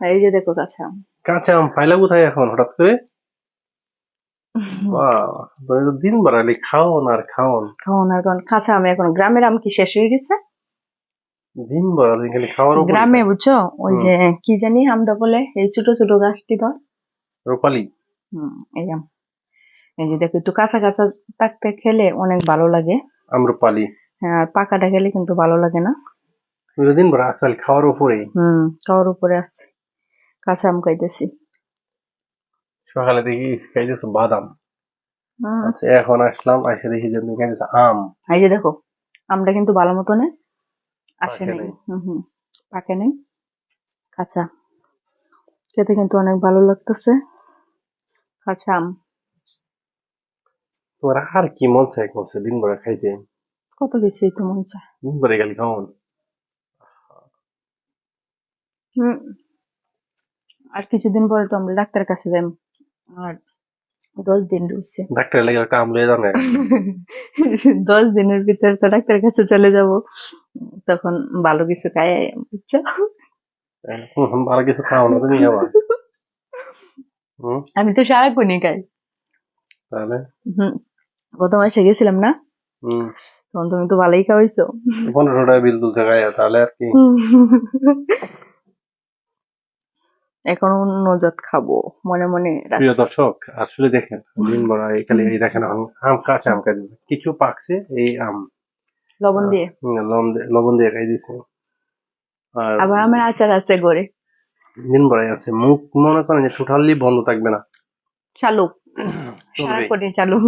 এই যে দেখো কাঁচা আম। কাঁচা আম পাইলা কোথায় এখন হঠাৎ করে? বাহ তো দিন বাড়ালি খাওন আর খাওন খাওয়ান আর কারণ কাঁচা আম এখন গ্রামের আম কি শেষ হয়ে গেছে? দিন বাড়ালি খালি খাওয়ার গ্রামে বুঝছ? ওই যে কি জানি আমটা বলে এই ছোট ছোট গাছটি তো রূপালি। হুম, এই আম। এই যে দেখো একটু কাঁচা কাঁচা থাকতে খেলে অনেক ভালো লাগে। আম্রপালি হ্যাঁ, আর পাকাটা খেলে কিন্তু ভালো লাগে না। দিন ভরা আসলে খাওয়ার উপরেই। হুম খাওয়ার উপরে আছে কাঁচা আম খাইতেছি। সকালে দেখি খাইতেছো বাদাম। আচ্ছা এখন আসলাম এসে দেখি যে তুমি আম। এই যে দেখো আমটা কিন্তু ভালো মতনে আসে নাই। হুম হুম পাকে নাই। কাঁচা। খেতে কিন্তু অনেক ভালো লাগতেছে। কাঁচা আম। তোমার আর কি মন চাই করছে দিন ভরা খাইতে? কত কিছুই তো মন চায়। দিন ভরে গেল খাওন হুম। আর কিছুদিন পরে তো আমরা ডাক্তারের কাছে যাই। আর দশ দিন রয়েছে। ডাক্তার লাগে আম লয়ে দশ দিনের ভিতরে তো ডাক্তারের কাছে চলে যাব। তখন ভালো কিছু খাই বুঝছ? ভালো কিছু খাও না তুমি আবার। আমি তো সারাক্ষণই খাই। তাহলে? হুম। গত মাসে গেছিলাম না? হুম। তখন তুমি তো ভালোই খাওয়াইছো। পনেরো টাকা বিল তুলতে গায়ে তাহলে আর কি? এখন অন্য জাত খাব মনে মনে প্রিয় দর্শক আসলে দেখেন দিন এই খালি এই দেখেন আম- কাঁচা আম খাই কিছু পাকছে এই আম। লবণ দিয়ে? লবণ দিয়ে- খাই দিছে। আর আবার আমার আচার আছে গড়ে দিন ভরাই আছে। মুখ মনে করেন যে টোটালি বন্ধ থাকবে না। চালু। সারাক্ষণই চালু।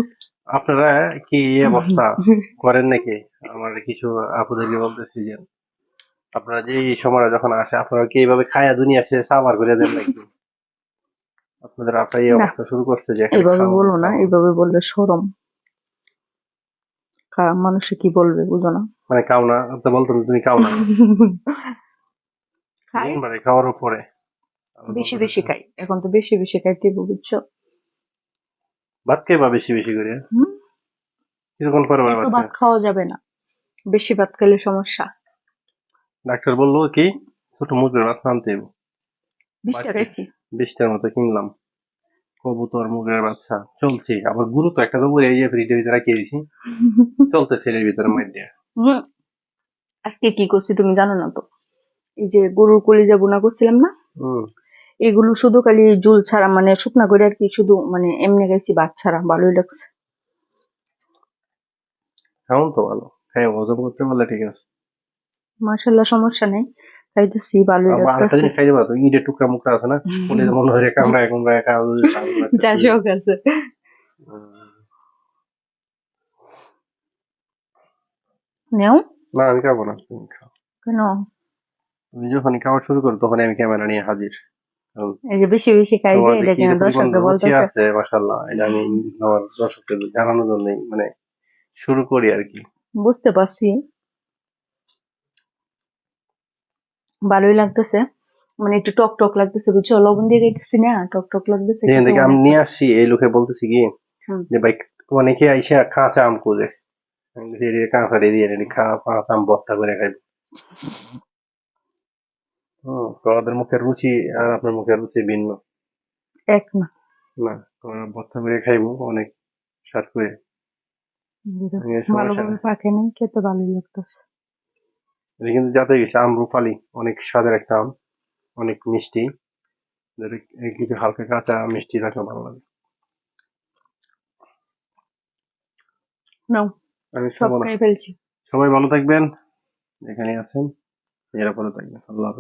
আপনারা কি এই অবস্থা করেন নাকি? আমার কিছু আপুদেরকে বলতেছি যে আপনারা যে এই সময় যখন আসে আপনারা কি এইভাবে খায়া দুনিয়া সে সাবার করে দেন নাকি? আপনাদের আপনার এই। অবস্থা শুরু করছে যে এইভাবে বলো না। এইভাবে বললে সরম। কা- মানুষে কি বলবে বুঝো না। মানে খাও না তো বলতো তুমি খাও না। খাই। দিন খাওয়ার উপরে। বেশি বেশি খাই। এখন তো বেশি বেশি খাইতে হবে, বুঝছ? ভাত খাইবা বেশি বেশি করে? হুম? কিছুক্ষণ পরে ভাত ভাত খাওয়া যাবে না। বেশি ভাত খেলে সমস্যা। ডাক্তার বলল কি ছোট মুরগির ভাত আনতে হবে। বাকি- বিশটার মতো কিনলাম। কবুতর মুরগির বাচ্চা চলছে। আবার গুরু তো একটা তো বলে এই যে ফ্রিজের ভিতরে রাখিয়ে দিয়েছি। চলতেছে এর ভিতরে মাইডিয়া হুম। আজকে কি করছি তুমি জানো না তো? এই যে গরুর কলিজা বোনা করছিলাম না? এগুলো শুধু খালি জুল ছাড়া মানে শুকনা করে আর কি শুধু মানে এমনি গেছি ভাত ছাড়া ভালোই লাগছে। কেমন তো ভালো। হ্যাঁ হজম করতে পারলে ঠিক আছে। মার্শাল্লাহ সমস্যা নেই। খাইতেছি ভালোই আবার আরেকটা লাগতেছে জিনিস খাই যাবা টুকরা মুকরা আছে না? বলে মনে হয় কামড়ায় কামড়ায় খাওয়া যা শখ আছে। নেও। না আমি খাব না তুমি খাও। কেন? তুমি যখন খাওয়া শুরু করো তখন আমি ক্যামেরা নিয়ে হাজির। এই যে বেশি বেশি খাই যে এটা কিনা দর্শককে বলতেছে? আছে মাশাল্লাহ এটা আমি আমার দর্শককে জানানোর জন্যই মানে শুরু করি আর কি। বুঝতে পারছি। ভালোই লাগতেছে। মানে একটু টক টক লাগতেছে বুঝছ? লবণ দিয়ে খাইতেছি না টক টক লাগতেছে কিন্তু থেকে আমি নিয়ে আসছি এই লোকে বলতেছি কি যে ভাই অনেকে আইসা কাঁচা আম "এদিকে কাঁচা দিয়ে আম ভর্তা করে খাই তোমাদের মুখের রুচি আর আপনার মুখের রুচি ভিন্ন। এক না। না তোমরা ভর্তা করে খাইবো অনেক স্বাদ করে। ভালোভাবে। পাকে নাই খেতে ভালোই লাগতেছে। এটা কিন্তু যাতে গেছে আমরুপালি অনেক স্বাদের একটা আম অনেক মিষ্টি। কিছু হালকা কাঁচা মিষ্টি থাকলে ভালো লাগে। আমি সবাই ভালো থাকবেন যেখানে আছেন নিরাপদে থাকবেন। আল্লাহ।